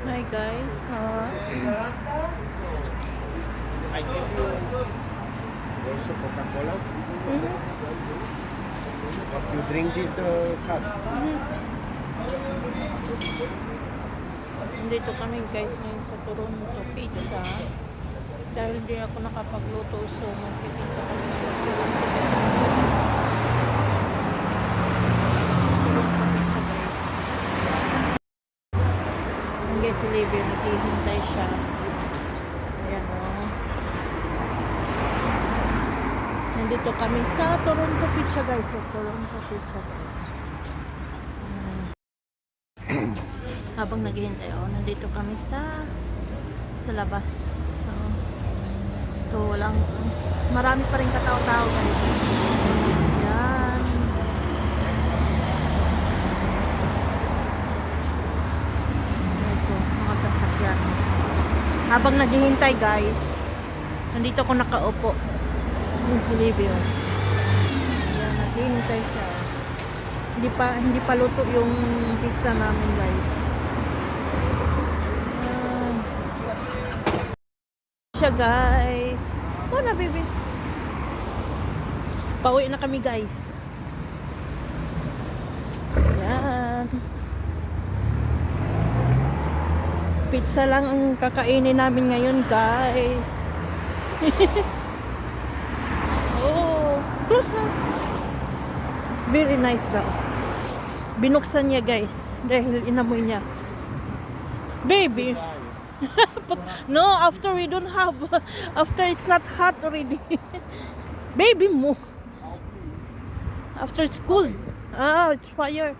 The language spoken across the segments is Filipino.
Hi guys. Uh, I give you also Coca-Cola. mhm. But you drink this the cup. Nandito kami guys ngayon sa Toronto Pizza. Dahil di ako nakapagluto so magpipizza kami ngayon ng Toronto Pizza. Toronto Pizza guys. Hanggang si Livia naghihintay siya. Ayan o. Nandito kami sa Toronto Pizza guys. Sa Toronto Pizza guys. Mm. habang naghihintay ako, nandito kami sa sa labas. So, ito walang, marami pa rin katao-tao guys. Yan. Ito, mga sasakyan. Habang naghihintay guys, nandito ako nakaupo. Yung si Livio. Yan, naghihintay siya. Hindi pa hindi pa luto yung pizza namin, guys. Ayan. Siya, guys. Oh, na, baby. Pauwi na kami, guys. Yan. Pizza lang ang kakainin namin ngayon, guys. oh, close na. It's very nice daw. Binuksan niya guys dahil inamoy niya. Baby. But no, after we don't have after it's not hot already. Baby mo. After it's cold. Ah, it's fire.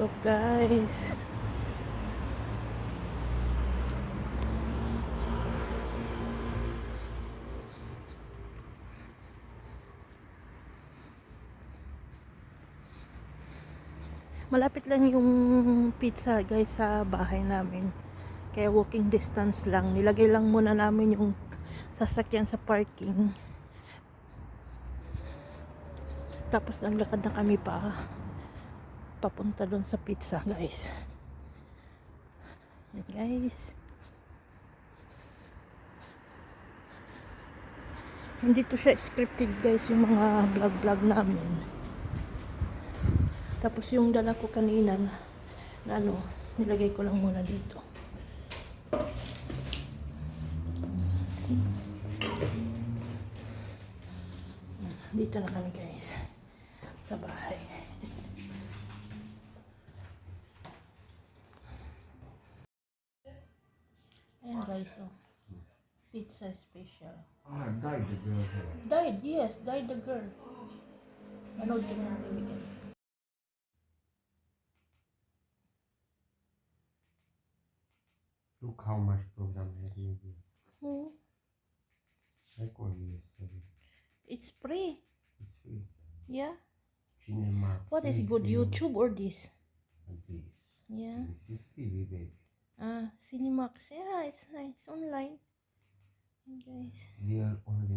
Look guys. Malapit lang yung pizza guys sa bahay namin. Kaya walking distance lang. Nilagay lang muna namin yung sasakyan sa parking. Tapos naglakad na kami pa papunta doon sa pizza guys. Yan guys. Hindi to siya scripted guys yung mga vlog vlog namin. Tapos yung dala ko kanina na, na ano, nilagay ko lang muna dito. Dito na kami guys. Sa bahay. Oh. Pizza special. Ah, died the girl here. Died, yes, died the girl. Manood kami ng TV guys. Look how much program has been here. Hmm. I called you yesterday. It's free. It's free. Yeah. Cinema. What is good, YouTube or this? This. Yeah. This is TV, baby. Ah, Cinemax. Yeah, it's nice. Online. Hey, guys. They are only